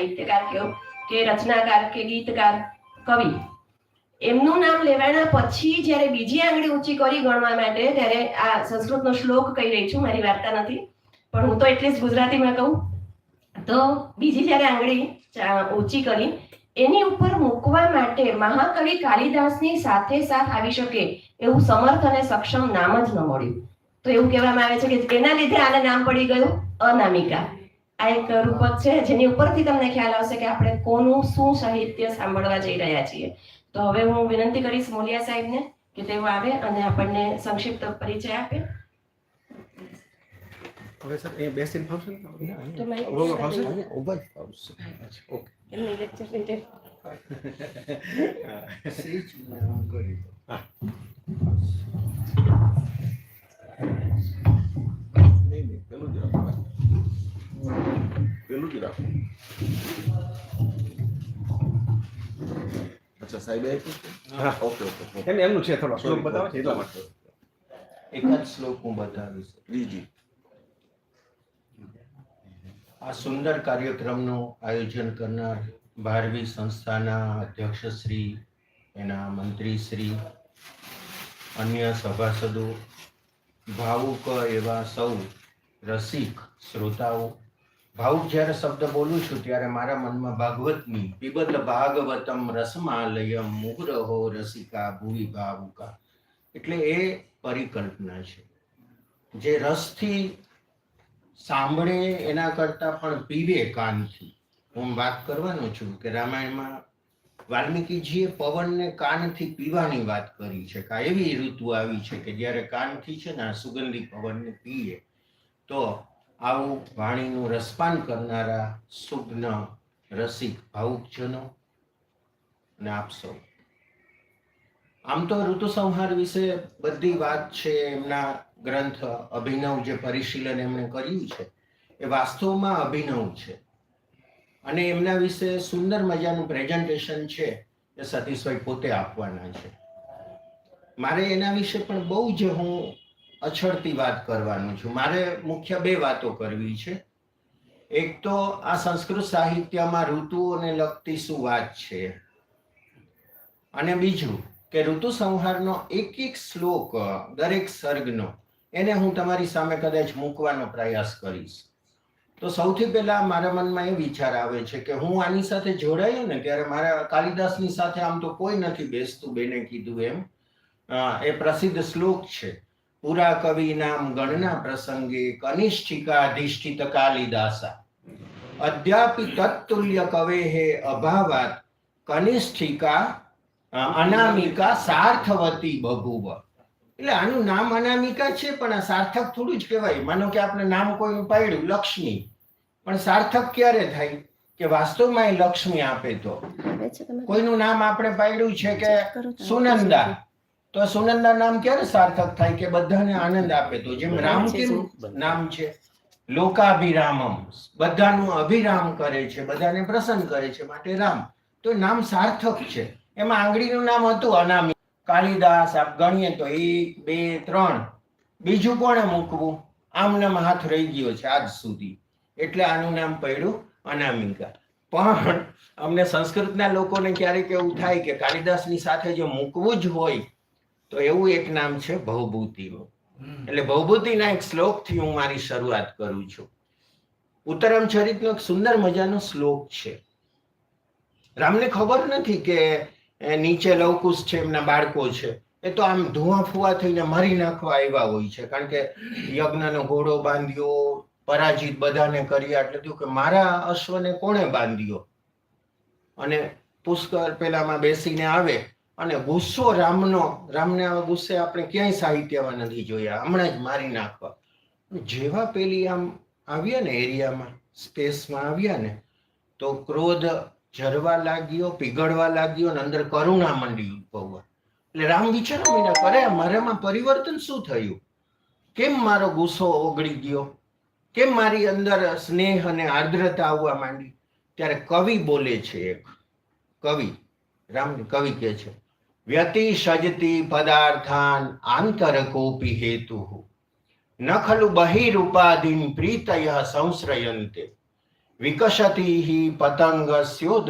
સાહિત્યકાર કયો કે રચનાકાર કે ગીતકાર, કવિ. એમનું નામ લેવાના પછી જ્યારે બીજી આંગળી ઊંચી કરી ગણવા માટે, ત્યારે આ સંસ્કૃતનો શ્લોક કહી રહી છું, મારી વાર્તા નથી, પણ હું તો એટલીસ્ટ ગુજરાતીમાં કહું. તો બીજી જ્યારે આંગળી ઊંચી કરી, એની ઉપર મૂકવા માટે મહાકવિ કાલિદાસની સાથે સાથ આવી શકે એવું સમર્થ અને સક્ષમ નામ જ ન મળ્યું. તો એવું કહેવામાં આવે છે કે એના લીધે આને નામ પડી ગયું? અનામિકા. આ એક રૂપક છે જેની ઉપરથી તમને ખ્યાલ આવશે કે આપણે કોનું શું સાહિત્ય સાંભળવા જઈ રહ્યા છીએ. તો હવે હું વિનંતી કરીશ મોલિયા સાહેબને કે તેઓ આવે અને આપણને સંક્ષિપ્ત પરિચય આપે. હવે સર એ બેસીને ફાવશે ને? તો મારી ઊભો ફાવશે? અહીંયા જ ફાવશે. ઓકે એમની રીતે નામ કરી દો. નહીં નહીં પેલું જ રાખો જ રાખો. અચ્છા સાહેબ આપ્યું. Okay okay. એમ એમનું છે થોડો શ્લોક બતાવો છે એટલા માટે. એકાદ શ્લોક હું બતાવીશ. બીજી આ સુંદર કાર્યક્રમનું આયોજન કરનાર ભારવી સંસ્થાના અધ્યક્ષ શ્રી એના મંત્રી શ્રી અન્ય સભાસદો ભાવુક એવા સૌ રસિક શ્રોતાઓ ભાવુક જ્યારે શબ્દ બોલું છું, ત્યારે મારા મનમાં ભાગવતની પીબદ ભાગવતમ રસમાલયમ મુહરહો રસિકા ભૂવિ ભાવુકા. એટલે એ પરિકલ્પના છે. જે રસથી સાંભળે એના કરતાં પણ પીવે કાનથી. હું વાત કરવાનો છું કે રામાયણમાં વાલ્મીકીજીએ પવનને કાનથી પીવાની વાત કરી છે, કે એવી ઋતુ આવી છે કે જ્યારે કાનથી છે ને આ સુગંધી પવનને પીએ, તો આવું વાણીનું રસપાન કરનારા સુજ્ઞ રસિક ભાવુકજનો અને આપ સૌ. આમ તો ઋતુ સંહાર વિશે બધી વાત છે, એમના ગ્રંથ અભિનવ જે પરિશીલન એમણે કર્યું છે, એ વાસ્તવમાં અભિનવ છે. અને એમના વિશે સુંદર મજાનું પ્રેઝન્ટેશન છે, એ સતીશભાઈ પોતે આપવાના છે. મારે એના વિશે પણ બહુ જ હું અછડતી વાત કરવાનું છું. મારે મુખ્ય બે વાતો કરવી છે. એક તો આ સંસ્કૃત સાહિત્યમાં ઋતુઓને લગતી શું વાત છે? અને બીજું કે ઋતુ સંહારનો એક એક શ્લોક દરેક સર્ગનો, એને હું તમારી સામે કદાચ મૂકવાનો પ્રયાસ કરીશ. તો સૌથી પહેલા મારા મનમાં એ વિચાર આવે છે કે હું આની સાથે જોડાયો ને ત્યારે મારા કાલિદાસની સાથે આમ તો કોઈ નથી બેસતું બેને કીધું એમ. એ પ્રસિદ્ધ શ્લોક છે. પુરા કવિ નામ ગણના પ્રસંગે કનિષ્ઠિકા અધિષ્ઠિત કાલિદાસા. અદ્યાપી તત્તુલ્ય કવે હે અભાવાત કનિષ્ઠિકા અનામિકા સાર્થવતી બભુવ. એટલે આનું નામ અનામિકા છે પણ આ સાર્થક થોડું જ કહેવાય. માનો કે આપણે નામ કોઈ પાડ્યું લક્ષ્મી. પણ સાર્થક ક્યારે થાય? કે વાસ્તવમાં એ લક્ષ્મી આપે તો. કોઈનું નામ આપણે પાડ્યું છે કે સુનંદા? તો સુનંદા નામ ક્યારે સાર્થક થાય કે બધાને આનંદ આપે તો? જેમ રામ કેમ નામ છે લોકાભિરામમ. બધાનું અભિરામ કરે છે બધાને પ્રસન્ન કરે છે માટે રામ. તો નામ સાર્થક છે. એમાં આંગળીનું નામ હતું અનામી. કાલિદાસ આપ ગણીએ તો એક બે ત્રણ. બીજું કોણે મૂકવું? આમ નામ હાથ રહી ગયો છે આજ સુધી. એટલે આનું નામ પડ્યું અનામિકા. પણ અમને સંસ્કૃતના લોકોને ક્યારેક એવું થાય કે કાલિદાસની સાથે જો મૂકવું જ હોય તો એવું એક નામ છે ભવભૂતિનું. એટલે ભવભૂતિના એક શ્લોકથી હું મારી શરૂઆત કરું છું. ઉત્તરમ ચરિતનો એક સુંદર મજાનો શ્લોક છે. રામને ખબર નથી કે એ નીચે લવકુશ છે એમના બાળકો છે. એ તો આમ ધુઆ ફુવા થઈને મારી નાખવા આવ્યા હોય છે. કારણ કે યજ્ઞનો ઘોડો બાંધ્યો પરાજિત બધાને કર્યા એટલે થયું કે મારા અશ્વને કોણે બાંધ્યો? અને પુષ્કર પેલામાં બેસીને આવે અને ગુસ્સો રામનો, રામને આવા ગુસ્સે આપણે ક્યાંય સાહિત્યમાં નથી જોયા, હમણાં જ મારી નાખવા. જેવા પેલી આમ આવ્યા ને એરિયામાં, સ્પેસમાં આવ્યા ને, તો ક્રોધ જરવા લાગ્યો, પીગળવા લાગ્યો અને અંદર કરુણા મંડી ઉદ્ભવવા એટલે રામ વિચારવા માંડ્યા કરે મારામાં પરિવર્તન શું થયું? કેમ મારો ગુસ્સો ઓગળી ગયો? કેમ મારી અંદર સ્નેહ અને આર્દ્રતા આવવા માંડી? ત્યારે કવિ બોલે છે એક, કવિ, રામ કવિ કહે છે વ્યતિ સજતી પદાર્થાન આંતરકોપી હેતુ। ન ખલુ બહિરૂપાધીન પ્રીતય સંશ્રયંતે। વિકસતી હિ પતંગસ્યોદ